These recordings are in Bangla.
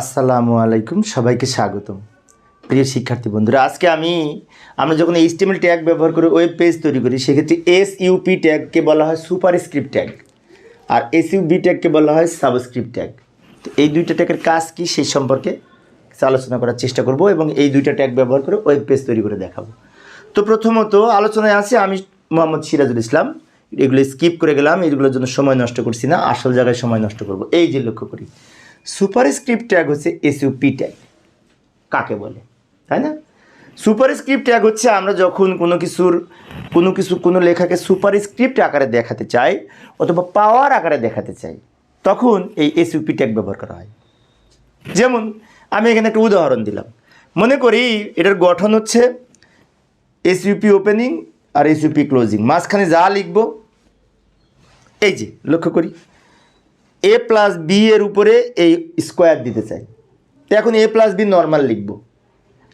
আসসালামু আলাইকুম, সবাইকে স্বাগতম। প্রিয় শিক্ষার্থী বন্ধুরা, আজকে আমি, আমরা যখন এইচটিএমএল ট্যাগ ব্যবহার করে ওয়েব পেজ তৈরি করি, সেক্ষেত্রে এস ইউপি ট্যাগকে বলা হয় সুপার স্ক্রিপ্ট ট্যাগ আর এস ইউবি ট্যাগকে বলা হয় সাবস্ক্রিপ্ট ট্যাগ তো এই দুইটা ট্যাগের কাজ কি সেই সম্পর্কে আলোচনা করার চেষ্টা করব এবং এই দুইটা ট্যাগ ব্যবহার করে ওয়েব পেজ তৈরি করে দেখাবো। তো প্রথমত আলোচনায় আছে আমি মোহাম্মদ সিরাজুল ইসলাম। এগুলো স্কিপ করে গেলাম, এগুলোর জন্য সময় নষ্ট করছি না, আসল জায়গায় সময় নষ্ট করব। এই যে লক্ষ্য করি সুপার স্ক্রিপ্ট ট্যাগ হচ্ছে এসইউপি ট্যাগ কাকে বলে? তাই না? সুপার স্ক্রিপ্ট ট্যাগ হচ্ছে আমরা যখন কোনো কিছুর, কোনো কিছু, কোনো লেখাকে সুপার স্ক্রিপ্ট আকারে দেখাতে চাই অথবা পাওয়ার আকারে দেখাতে চাই, তখন এই এসইউপি ট্যাগ ব্যবহার করা হয়। যেমন, আমি এখানে একটা উদাহরণ দিলাম। মনে করি এটার গঠন হচ্ছে এসইউপি ওপেনিং আর এসইউপি ক্লোজিং মাঝখানে যা লিখব, এই যে, লক্ষ্য করি। এ প্লাস বি এর উপরে এই স্কোয়ার দিতে চাই। তো এখন এ প্লাস বি নর্মাল লিখব।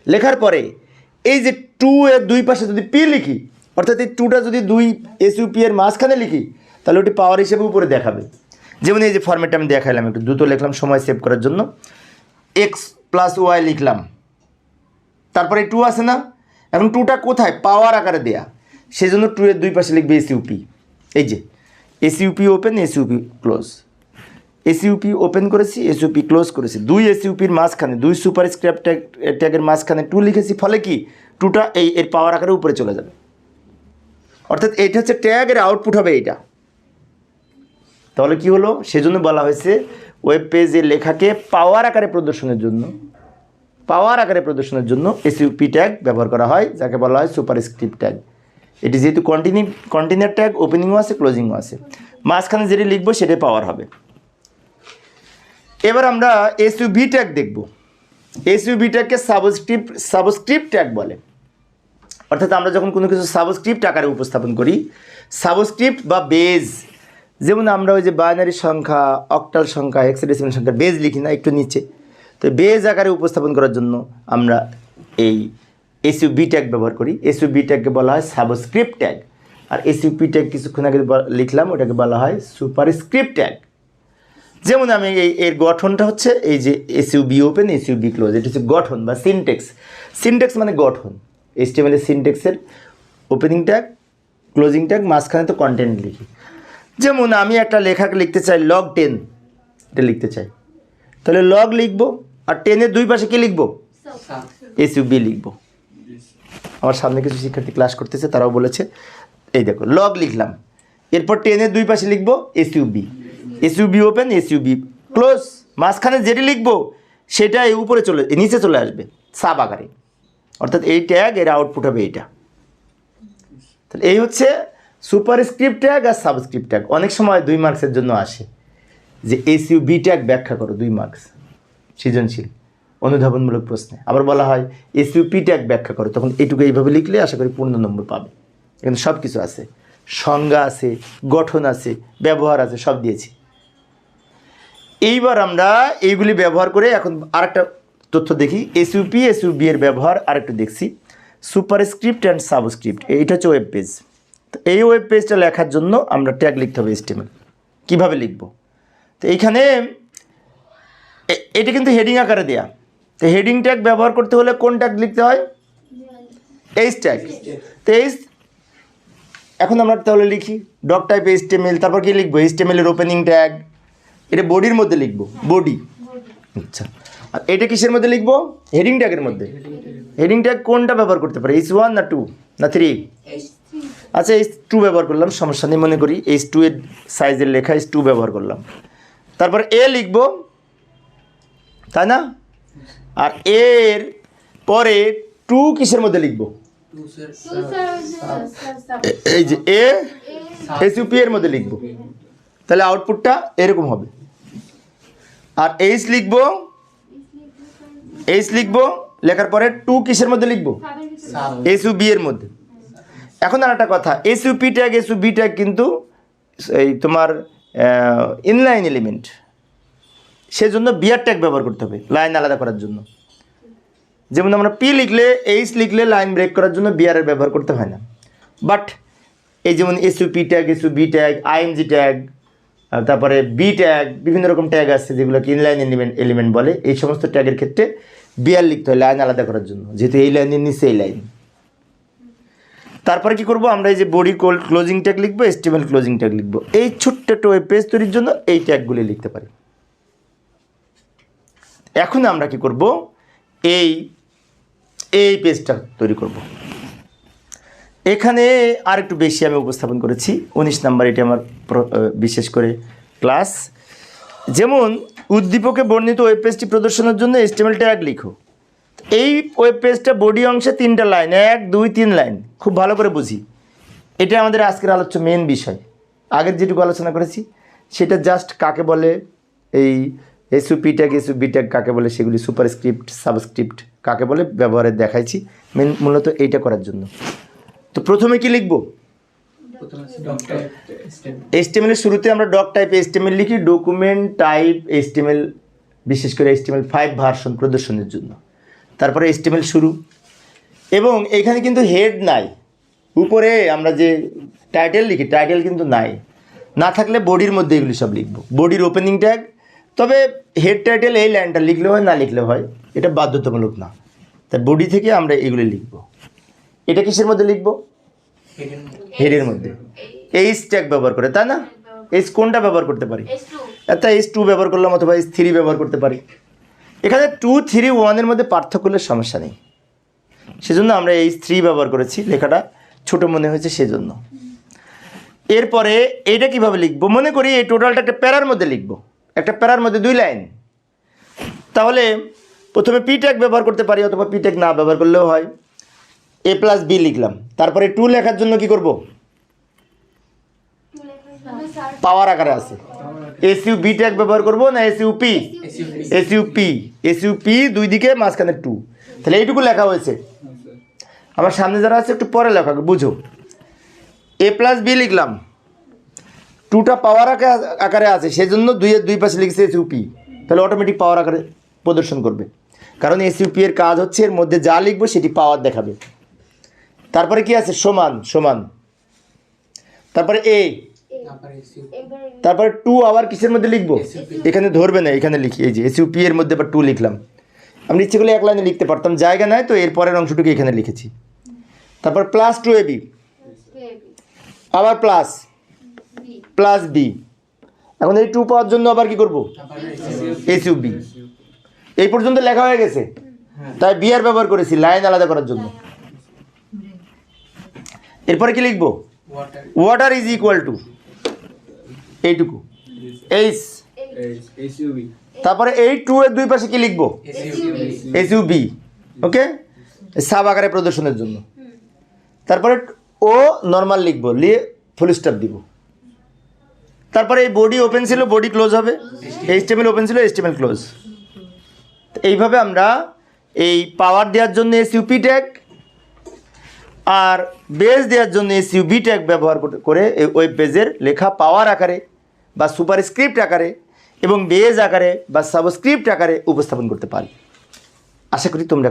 লেখার পরে এই যে টু এর দুই পাশে যদি পি লিখি, অর্থাৎ এই টুটা যদি দুই এসইউপি এর মাঝখানে লিখি, তাহলে ওটি পাওয়ার হিসেবে উপরে দেখাবে। যেমন এই যে ফর্মেটটা আমি দেখাইলাম, একটু দ্রুত লিখলাম, সময় সেভ করার জন্য। এক্স প্লাস ওয়াই লিখলাম। তারপরে টু আছে না? এখন টুটা কোথায়? পাওয়ার আকারে দেয়া। সেই জন্য টু এর দুই পাশে লিখবে এসইউপি এই যে S U P open S U P close S U P open করেছি এসইউপি ক্লোজ করেছি। দুই এসইউপির মাঝখানে, দুই সুপার স্ক্র্যাপ ট্যাগ ট্যাগের মাঝখানে টু লিখেছি, ফলে কি? টুটা এই, এর পাওয়ার আকারে উপরে চলে যাবে। অর্থাৎ এটা হচ্ছে ট্যাগের আউটপুট হবে এইটা। তাহলে কি হলো? সেজন্য বলা হয়েছে ওয়েব পেজে লেখাকে পাওয়ার আকারে প্রদর্শনের জন্য পাওয়ার আকারে প্রদর্শনের জন্য এসইউপি ট্যাগ ব্যবহার করা হয়, যাকে বলা হয় সুপার স্ক্রিপ্ট ট্যাগ এটি যেহেতু কন্টিনিউ কন্টেনার ট্যাগ ওপেনিংও আছে ক্লোজিংও আছে। মাঝখানে যেটি লিখব, সেটাই পাওয়ার হবে। এবার আমরা এসইউভি ট্যাগ দেখব। এসইউভি ট্যাগকে সাবস্ক্রিপ্ট সাবস্ক্রিপ্ট ট্যাগ বলে। অর্থাৎ আমরা যখন কোনো কিছু সাবস্ক্রিপ্ট আকারে উপস্থাপন করি সাবস্ক্রিপ্ট বা বেজ যেমন আমরা ওই যে বাইনারি সংখ্যা অক্টাল সংখ্যা হেক্সাডেসিমাল সংখ্যা বেজ লিখি না, একটু নিচে। তো বেজ আকারে উপস্থাপন করার জন্য আমরা এই এসইউবি ট্যাগ ব্যবহার করি। এসইউবি ট্যাগকে বলা হয় সাবস্ক্রিপ্ট ট্যাগ আর এসইউপি ট্যাগ কিছুক্ষণ আগে লিখলাম, ওটাকে বলা হয় সুপার স্ক্রিপ্ট ট্যাগ যেমন আমি এই এর গঠনটা হচ্ছে এই যে এসইউবি ওপেন এসইউবি ক্লোজ এটা হচ্ছে গঠন বা সিনটেক্স সিনটেক্স মানে গঠন। এসটিএমএলের সিনটেক্সের ওপেনিং ট্যাগ ক্লোজিং ট্যাগ মাঝখানে তো কন্টেন্ট লিখি। যেমন আমি একটা লেখাকে লিখতে চাই লগ টেন এটা লিখতে চাই। তাহলে লগ লিখব আর টেনের দুই পাশে কি লিখব? এসইউবি লিখব। আমার সামনে কিছু শিক্ষার্থী ক্লাস করতেছে তারাও বলেছে এই দেখো লগ লিখলাম। এরপর টেনের দুই পাশে লিখব S U B S U B open S U B close মাঝখানে যেটি লিখব সেটা এই উপরে চলে, নিচে চলে আসবে, সাব আকারে। অর্থাৎ এই ট্যাগ এর আউটপুট হবে এইটা। তাহলে এই হচ্ছে সুপার স্ক্রিপ্ট ট্যাগ আর সাবস্ক্রিপ্ট ট্যাগ অনেক সময় দুই মার্কসের জন্য আসে যে এসইউবি ট্যাগ ব্যাখ্যা করো, দুই মার্কস সৃজনশীল, অনুধাবনমূলক প্রশ্নে। আবার বলা হয় এসইউপি ট্যাগ ব্যাখ্যা করো, তখন এইটুকু এইভাবে লিখলে আশা করি পূর্ণ নম্বর পাবে। এখানে সব কিছু আছে। সংজ্ঞা আছে, গঠন আছে, ব্যবহার আছে, সব দিয়েছি। এইবার আমরা এইগুলি ব্যবহার করে এখন আরেকটা তথ্য দেখি। এসইউপি এসইউবি এর ব্যবহার আরেকটু দেখছি। সুপার স্ক্রিপ্ট অ্যান্ড সাবস্ক্রিপ্ট এইটা হচ্ছে ওয়েব পেজ তো এই ওয়েব পেজটা লেখার জন্য আমরা ট্যাগ লিখতে হবে এস্টিমেল কীভাবে লিখব? তো এইখানে এটা কিন্তু হেডিং আকারে দেয়া। তো হেডিং ট্যাগ ব্যবহার করতে হলে কোন ট্যাগ লিখতে হয়? এইচ ট্যাগ তো এইচ এখন আমরা তাহলে লিখি। ডক টাইপ এইচটিএমএল তারপর কি লিখব? এইচটিএমএল এর ওপেনিং ট্যাগ এটা বডির মধ্যে লিখব বডি। আচ্ছা আর এটা কিসের মধ্যে লিখব? হেডিং ট্যাগের মধ্যে। হেডিং ট্যাগ কোনটা ব্যবহার করতে পারে? এইচ ওয়ান না টু না থ্রি আচ্ছা এইচ টু ব্যবহার করলাম সমস্যা নেই মনে করি। এইচ টু এর সাইজের লেখা এইচ টু ব্যবহার করলাম। তারপর এ লিখব তাই না? আর এর পরে টু কিসের মধ্যে লিখব? এই যে এ এসইউপি এর মধ্যে লিখব। তাহলে আউটপুটটা এরকম হবে। আর এইচ লিখব এইচ লিখব লেখার পরে টু কিসের মধ্যে লিখব? এসইউ বি এর মধ্যে। এখন আর একটা কথা S U P tag SU B tag কিন্তু এই তোমার ইনলাইন এলিমেন্ট সেজন্য বিয়ার ট্যাগ ব্যবহার করতে হবে লাইন আলাদা করার জন্য। যেমন আমরা পি লিখলে এইচ লিখলে লাইন ব্রেক করার জন্য বিআরের ব্যবহার করতে হয় না। বাট এই যেমন SU P tag SU B tag ING tag তারপরে বি ট্যাগ বিভিন্ন রকম ট্যাগ আছে যেগুলোকে ইনলাইন এলিমেন্ট এলিমেন্ট বলে। এই সমস্ত ট্যাগের ক্ষেত্রে বিআর লিখতে হয় লাইন আলাদা করার জন্য, যেহেতু এই লাইনের নিচে এই লাইন তারপরে কি করব? আমরা এই যে বডি কোল্ড ক্লোজিং ট্যাগ লিখব এস্টিমেল ক্লোজিং ট্যাগ লিখব। এই ছোট্ট একটা ওয়েব পেজ তৈরির জন্য এই ট্যাগগুলি লিখতে পারি। এখন আমরা কি করব? এই এই পেজটা তৈরি করব। এখানে আর একটু বেশি আমি উপস্থাপন করেছি। উনিশ নাম্বার, এটি আমার বিশেষ করে ক্লাস। যেমন, উদ্দীপকে বর্ণিত ওয়েব পেজটি প্রদর্শনের জন্য এস্টিমেল ট্যাগ লিখো। এই ওয়েব পেজটা বডি অংশে তিনটা লাইন এক, দুই, তিন লাইন খুব ভালো করে বুঝি। এটা আমাদের আজকের আলোচ্য মেন বিষয়। আগের যেটুকু আলোচনা করেছি, সেটা জাস্ট কাকে বলে, এই SU P tag SU B tag কাকে বলে, সেগুলি সুপার স্ক্রিপ্ট সাবস্ক্রিপ্ট কাকে বলে, ব্যবহারে দেখাইছি। মেন মূলত এইটা করার জন্য। তো প্রথমে কি লিখব? এস্টিমেলের শুরুতে আমরা ডক টাইপ এস্টিমেল লিখি ডকুমেন্ট টাইপ এস্টিমেল বিশেষ করে এস্টিমেল ফাইভ ভার্সন প্রদর্শনের জন্য। তারপরে এস্টিমেল শুরু। এবং এখানে কিন্তু হেড নাই। উপরে আমরা যে টাইটেল লিখি টাইটেল কিন্তু নাই। না থাকলে বডির মধ্যে এগুলি সব লিখব। বডির ওপেনিং ট্যাগ তবে হেড টাইটেল এই লাইনটা লিখলে হয়, না লিখলে হয়, এটা বাধ্যতামূলক না। তাই বডি থেকে আমরা এগুলি লিখব। এটা কিসের মধ্যে লিখব? হেডের মধ্যে। এইচ ট্যাগ ব্যবহার করে তাই না? এইচ কোনটা ব্যবহার করতে পারি? একটা এইচ টু ব্যবহার করলাম অথবা এইচ থ্রি ব্যবহার করতে পারি। এখানে টু থ্রি ওয়ানের মধ্যে পার্থক্য হলে সমস্যা নেই। সেজন্য আমরা এইচ থ্রি ব্যবহার করেছি লেখাটা ছোট মনে হয়েছে সেজন্য। এরপরে এইটা কীভাবে লিখব? মনে করি এই টোটালটা একটা প্যারার মধ্যে লিখব। একটা প্যারার মধ্যে দুই লাইন। তাহলে প্রথমে পি ট্যাগ ব্যবহার করতে পারি অথবা পি ট্যাগ না ব্যবহার করলেও হয়। এ প্লাস বি লিখলাম। তারপরে টু লেখার জন্য কি করব? পাওয়ার আকারে আছে। এসইউ বি ট্যাগ ব্যবহার করব না SU P SU P SU P দুই দিকে, মাঝখানে টু তাহলে এইটুকু লেখা হয়েছে। আমার সামনে যারা আছে, একটু পরে লেখা বুঝো। এ প্লাস বি লিখলাম। টুটা পাওয়ার আকারে আছে। সেজন্য দুইয়ের দুই পাশে লিখছে এসইউপি তাহলে অটোমেটিক পাওয়ার আকারে প্রদর্শন করবে। কারণ এসইউপি এর কাজ হচ্ছে, এর মধ্যে যা লিখব, সেটি পাওয়ার দেখাবে। তারপরে কি আছে? সমান সমান। তারপরে এ তারপরে টু আবার কিসের মধ্যে লিখব? এখানে ধরবে না এখানে লিখি। এই যে এসইউপি এর মধ্যে আবার টু লিখলাম। আমি ইচ্ছে করলে এক লাইনে লিখতে পারতাম। জায়গা নাই তো এর পরের অংশটুকু এখানে লিখেছি। তারপর প্লাস টু এ বি আবার প্লাস প্লাস বি এখন এই টু পাওয়ার জন্য আবার কি করব? এসইউ বি এই পর্যন্ত লেখা হয়ে গেছে। তাই বি আর ব্যবহার করেছি লাইন আলাদা করার জন্য। এরপরে কি লিখব? ওয়াটার ইজ ইকুয়াল টু এইটুকু। এইচ তারপরে এই টু এর দুই পাশে কি লিখব? এসইউ বি ওকে সাব আকারে প্রদর্শনের জন্য। তারপরে ও নর্মাল লিখব লিয়ে ফুল স্টপ দিব। তারপরে এই বডি ওপেন ছিল বডি ক্লোজ হবে। এইচটিএমএল ওপেন ছিল এইচটিএমএল ক্লোজ এইভাবে আমরা এই পাওয়ার দেওয়ার জন্য এস এসইউপি ট্যাগ আর বেজ দেওয়ার জন্য এসইউবি ট্যাগ ব্যবহার করে এই ওয়েব পেজের লেখা পাওয়ার আকারে বা সুপার স্ক্রিপ্ট আকারে এবং বেজ আকারে বা সাবস্ক্রিপ্ট আকারে উপস্থাপন করতে পারি। আশা করি তোমরা